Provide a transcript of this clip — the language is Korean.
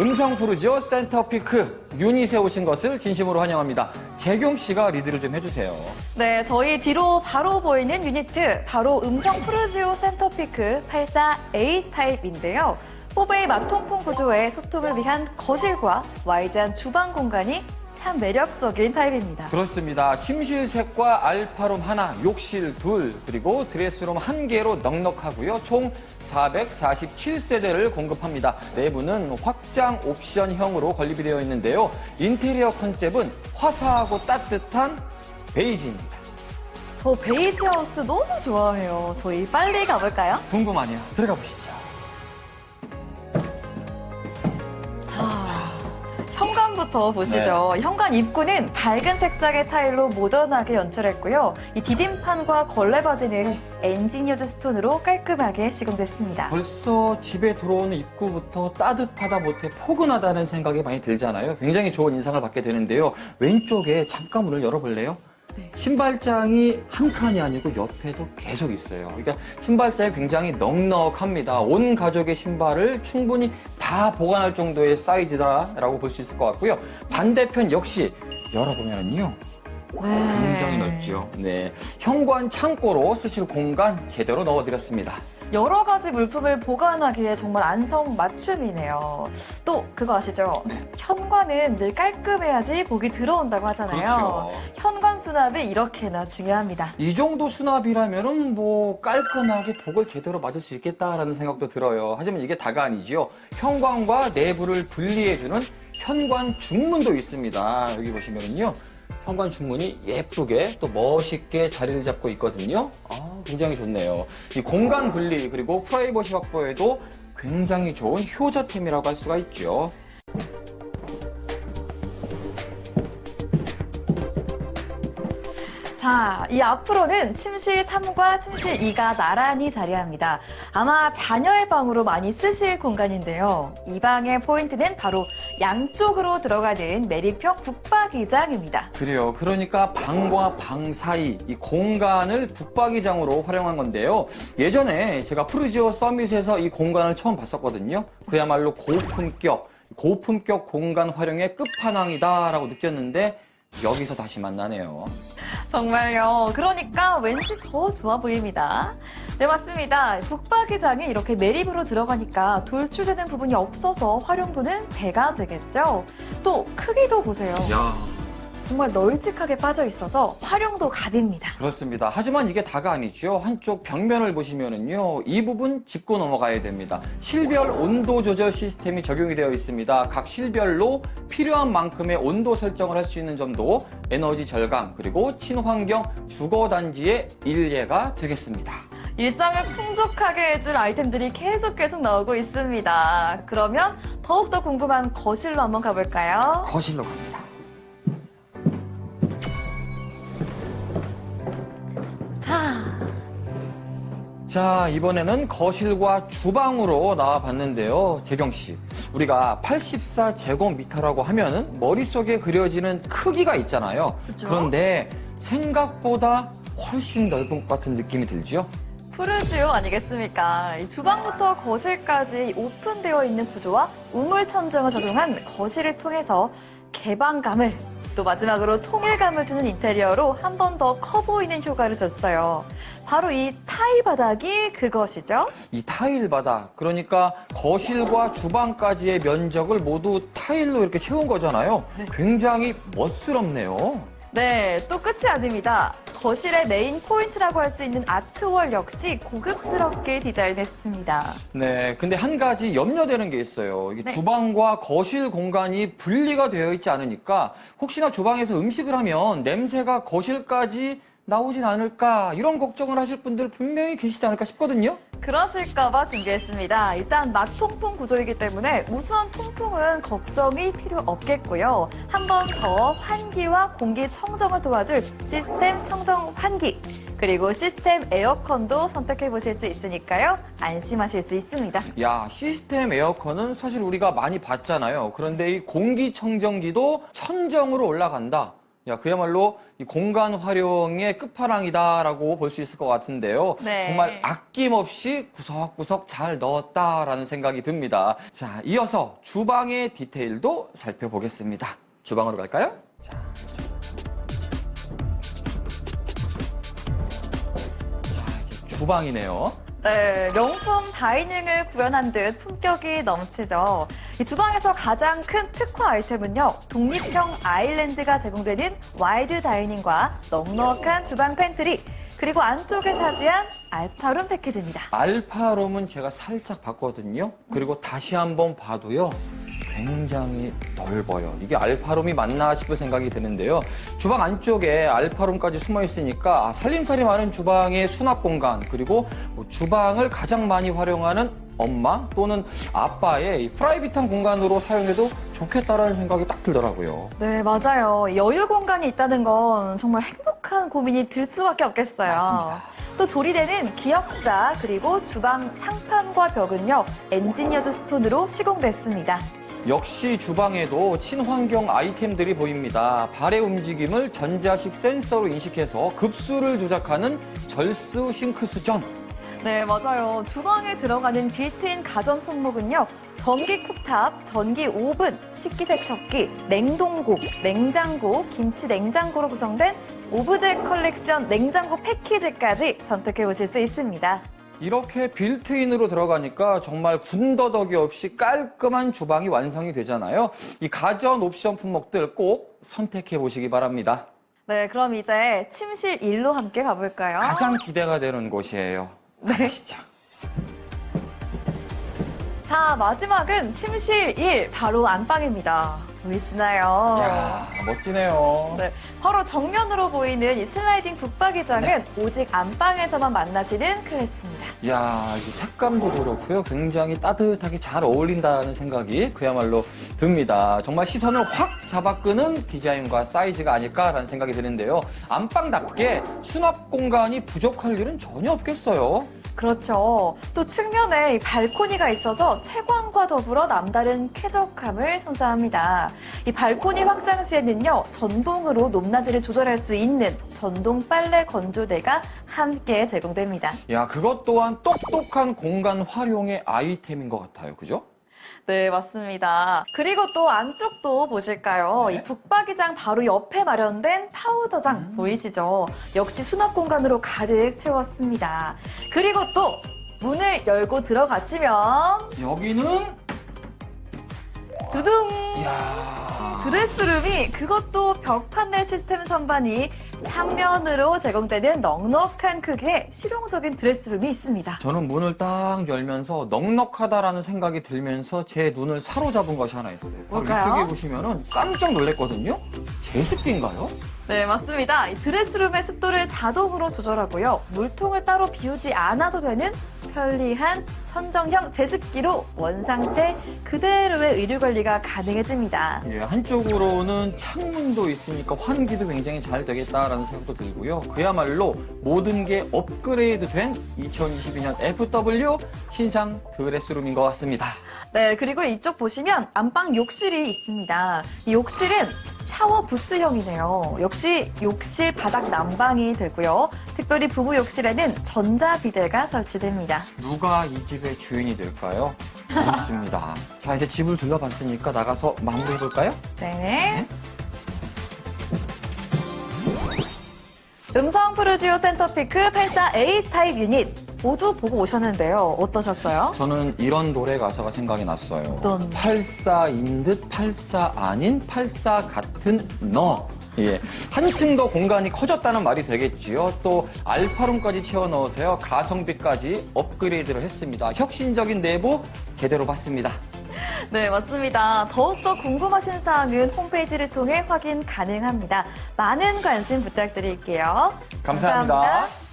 음성 푸르지오 센터피크 유닛에 오신 것을 진심으로 환영합니다. 재경 씨가 리드를 좀 해주세요. 네, 저희 뒤로 바로 보이는 유니트, 바로 음성 프루지오 센터피크 84A 타입인데요. 4베이 막통풍 구조의 소통을 위한 거실과 와이드한 주방 공간이 참 매력적인 타입입니다. 그렇습니다. 침실색과 알파룸 하나, 욕실 둘, 그리고 드레스룸 한 개로 넉넉하고요. 총 447세대를 공급합니다. 내부는 확장 옵션형으로 건립이 되어 있는데요. 인테리어 컨셉은 화사하고 따뜻한 베이지입니다. 저 베이지 하우스 너무 좋아해요. 저희 빨리 가볼까요? 궁금하네요. 들어가 보시죠. 부터 보시죠. 현관 입구는 밝은 색상의 타일로 모던하게 연출했고요. 이 디딤판과 걸레바지는 엔지니어드 스톤으로 깔끔하게 시공됐습니다. 벌써 집에 들어오는 입구부터 따뜻하다 못해 포근하다는 생각이 많이 들잖아요. 굉장히 좋은 인상을 받게 되는데요. 왼쪽에 잠깐 문을 열어볼래요? 신발장이 한 칸이 아니고 옆에도 계속 있어요. 그러니까 신발장이 굉장히 넉넉합니다. 온 가족의 신발을 충분히 다 보관할 정도의 사이즈다라고 볼 수 있을 것 같고요. 반대편 역시 열어보면은요. 굉장히 넓죠. 네. 현관 창고로 쓰실 공간 제대로 넣어드렸습니다. 여러 가지 물품을 보관하기에 정말 안성맞춤이네요. 또 그거 아시죠? 네. 현관은 늘 깔끔해야지 복이 들어온다고 하잖아요. 그렇죠. 현관 수납이 이렇게나 중요합니다. 이 정도 수납이라면은 뭐 깔끔하게 복을 제대로 맞을 수 있겠다라는 생각도 들어요. 하지만 이게 다가 아니지요. 현관과 내부를 분리해주는 현관 중문도 있습니다. 여기 보시면은요. 현관 중문이 예쁘게 또 멋있게 자리를 잡고 있거든요. 아, 굉장히 좋네요. 이 공간 분리 그리고 프라이버시 확보에도 굉장히 좋은 효자템이라고 할 수가 있죠. 자, 이 앞으로는 침실 3과 침실 2가 나란히 자리합니다. 아마 자녀의 방으로 많이 쓰실 공간인데요. 이 방의 포인트는 바로 양쪽으로 들어가는 내리평 북박이장입니다. 그래요. 그러니까 방과 방 사이 이 공간을 붙박이장으로 활용한 건데요. 예전에 제가 프루지오 서밋에서 이 공간을 처음 봤었거든요. 그야말로 고품격, 고품격 공간 활용의 끝판왕이다라고 느꼈는데 여기서 다시 만나네요. 정말요. 그러니까 왠지 더 좋아 보입니다. 네, 맞습니다. 북박이장이 이렇게 매립으로 들어가니까 돌출되는 부분이 없어서 활용도는 배가 되겠죠. 또 크기도 보세요. 야, 정말 널찍하게 빠져 있어서 활용도 갑입니다. 그렇습니다. 하지만 이게 다가 아니죠. 한쪽 벽면을 보시면은요, 이 부분 짚고 넘어가야 됩니다. 실별 온도 조절 시스템이 적용이 되어 있습니다. 각 실별로 필요한 만큼의 온도 설정을 할 수 있는 점도 에너지 절감 그리고 친환경 주거 단지의 일례가 되겠습니다. 일상을 풍족하게 해줄 아이템들이 계속 계속 나오고 있습니다. 그러면 더욱더 궁금한 거실로 한번 가볼까요? 거실로 갑니다. 자, 자, 이번에는 거실과 주방으로 나와 봤는데요. 재경 씨, 우리가 84제곱미터라고 하면은 머릿속에 그려지는 크기가 있잖아요. 그죠. 그런데 생각보다 훨씬 넓은 것 같은 느낌이 들죠? 푸르지오 아니겠습니까? 이 주방부터 거실까지 오픈되어 있는 구조와 우물 천정을 적용한 거실을 통해서 개방감을 또 마지막으로 통일감을 주는 인테리어로 한 번 더 커 보이는 효과를 줬어요. 바로 이 타일 바닥이 그것이죠. 이 타일 바닥, 그러니까 거실과 주방까지의 면적을 모두 타일로 이렇게 채운 거잖아요. 굉장히 멋스럽네요. 네, 또 끝이 아닙니다. 거실의 메인 포인트라고 할 수 있는 아트월 역시 고급스럽게 디자인했습니다. 네, 근데 한 가지 염려되는 게 있어요. 이게 네. 주방과 거실 공간이 분리가 되어 있지 않으니까 혹시나 주방에서 음식을 하면 냄새가 거실까지 나오진 않을까 이런 걱정을 하실 분들 분명히 계시지 않을까 싶거든요. 그러실까봐 준비했습니다. 일단 마통풍 구조이기 때문에 우수한 통풍은 걱정이 필요 없겠고요. 한 번 더 환기와 공기 청정을 도와줄 시스템 청정 환기 그리고 시스템 에어컨도 선택해 보실 수 있으니까요. 안심하실 수 있습니다. 야, 시스템 에어컨은 사실 우리가 많이 봤잖아요. 그런데 이 공기청정기도 천정으로 올라간다. 야, 그야말로 이 공간 활용의 끝판왕이다라고 볼 수 있을 것 같은데요. 네. 정말 아낌없이 구석구석 잘 넣었다라는 생각이 듭니다. 자, 이어서 주방의 디테일도 살펴보겠습니다. 주방으로 갈까요? 자, 자, 주방이네요. 네, 명품 다이닝을 구현한 듯 품격이 넘치죠. 이 주방에서 가장 큰 특화 아이템은요, 독립형 아일랜드가 제공되는 와이드 다이닝과 넉넉한 주방 팬트리, 그리고 안쪽에 차지한 알파룸 패키지입니다. 알파롬은 제가 살짝 봤거든요. 그리고 다시 한번 봐도요. 굉장히 넓어요. 이게 알파롬이 맞나 싶을 생각이 드는데요. 주방 안쪽에 알파롬까지 숨어 있으니까 아, 살림살이 많은 주방의 수납 공간 그리고 뭐 주방을 가장 많이 활용하는 엄마 또는 아빠의 이 프라이빗한 공간으로 사용해도 좋겠다라는 생각이 딱 들더라고요. 네, 맞아요. 여유 공간이 있다는 건 정말 행복한 고민이 들 수밖에 없겠어요. 맞습니다. 또 조리대는 기역자 그리고 주방 상판과 벽은요 엔지니어드 스톤으로 시공됐습니다. 역시 주방에도 친환경 아이템들이 보입니다. 발의 움직임을 전자식 센서로 인식해서 급수를 조작하는 절수 싱크 수전. 네, 맞아요. 주방에 들어가는 빌트인 가전 품목은요. 전기 쿡탑, 전기 오븐, 식기세척기, 냉동고, 냉장고, 김치 냉장고로 구성된 오브제 컬렉션 냉장고 패키지까지 선택해 보실 수 있습니다. 이렇게 빌트인으로 들어가니까 정말 군더더기 없이 깔끔한 주방이 완성이 되잖아요. 이 가전 옵션 품목들 꼭 선택해 보시기 바랍니다. 네, 그럼 이제 침실 1로 함께 가볼까요? 가장 기대가 되는 곳이에요. 가시죠. 자, 마지막은 침실 1, 바로 안방입니다. 보이시나요? 이야, 멋지네요. 네, 바로 정면으로 보이는 이 슬라이딩 북박이장은 네. 오직 안방에서만 만나시는 클래스입니다. 이야, 이 색감도 그렇고요. 굉장히 따뜻하게 잘 어울린다는 생각이 그야말로 듭니다. 정말 시선을 확 잡아끄는 디자인과 사이즈가 아닐까라는 생각이 드는데요. 안방답게 수납 공간이 부족할 일은 전혀 없겠어요. 그렇죠. 또 측면에 이 발코니가 있어서 채광과 더불어 남다른 쾌적함을 선사합니다. 이 발코니 확장 시에는요, 전동으로 높낮이를 조절할 수 있는 전동 빨래 건조대가 함께 제공됩니다. 야, 그것 또한 똑똑한 공간 활용의 아이템인 것 같아요. 그죠? 네, 맞습니다. 그리고 또 안쪽도 보실까요? 네. 이 북박이장 바로 옆에 마련된 파우더장 음. 보이시죠? 역시 수납 공간으로 가득 채웠습니다. 그리고 또 문을 열고 들어가시면 여기는 두둥! 이야. 드레스룸이 그것도 벽 판넬 시스템 선반이 삼면으로 제공되는 넉넉한 크기의 실용적인 드레스룸이 있습니다. 저는 문을 딱 열면서 넉넉하다라는 생각이 들면서 제 눈을 사로잡은 것이 하나 있어요. 뭘까요? 이쪽에 보시면은 깜짝 놀랐거든요. 제습기인가요? 네, 맞습니다. 이 드레스룸의 습도를 자동으로 조절하고요. 물통을 따로 비우지 않아도 되는 편리한 천정형 제습기로 원상태 그대로의 의류 관리가 가능해집니다. 예, 한쪽으로는 창문도 있으니까 환기도 굉장히 잘 되겠다라는 생각도 들고요. 그야말로 모든 게 업그레이드 된 2022년 FW 신상 드레스룸인 것 같습니다. 네, 그리고 이쪽 보시면 안방 욕실이 있습니다. 이 욕실은 샤워 부스형이네요. 역시 욕실 바닥 난방이 되고요. 특별히 부부 욕실에는 전자 비데가 설치됩니다. 누가 이 집의 주인이 될까요? 있습니다. 자, 이제 집을 둘러봤으니까 나가서 마무리해볼까요? 네. 음성 프루지오 센터피크 84A 타입 유닛 모두 보고 오셨는데요. 어떠셨어요? 저는 이런 노래 가사가 생각이 났어요. 어떤? 84인 듯84 아닌 84 같은 너. 예. 한층 더 공간이 커졌다는 말이 되겠지요. 또 알파룸까지 채워 넣으세요. 가성비까지 업그레이드를 했습니다. 혁신적인 내부 제대로 봤습니다. 네, 맞습니다. 더욱더 궁금하신 사항은 홈페이지를 통해 확인 가능합니다. 많은 관심 부탁드릴게요. 감사합니다. 감사합니다.